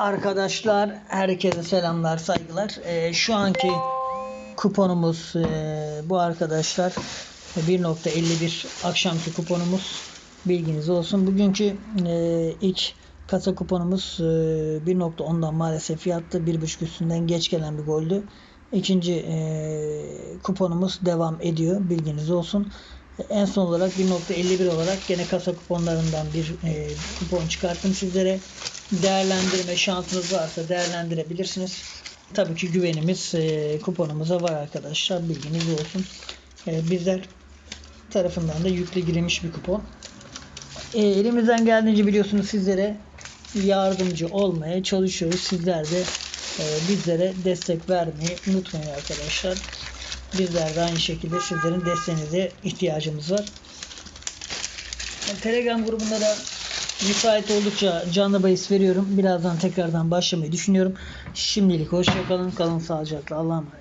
Arkadaşlar herkese selamlar saygılar. Ee, şu anki kuponumuz e, bu arkadaşlar 1.51 akşamki kuponumuz bilginiz olsun. Bugünkü e, ilk kasa kuponumuz e, 1.10'dan maalesef yattı. 1.5 üstünden geç gelen bir goldü. İkinci e, kuponumuz devam ediyor. Bilginiz olsun. En son olarak 1.51 olarak gene kasa kuponlarından bir e, kupon çıkarttım sizlere. Değerlendirme şansınız varsa değerlendirebilirsiniz. Tabii ki güvenimiz e, kuponumuza var arkadaşlar. Bilginiz olsun. E, bizler tarafından da yüklü girilmiş bir kupon. E, elimizden geldiğince biliyorsunuz sizlere yardımcı olmaya çalışıyoruz. Sizler de e, bizlere destek vermeyi unutmayın arkadaşlar. Bizler de aynı şekilde sizlerin desteğinize ihtiyacımız var. Telegram grubunda da müsait oldukça canlı bahis veriyorum. Birazdan tekrardan başlamayı düşünüyorum. Şimdilik hoşçakalın. Kalın sağlıcakla. Allah'a emanet.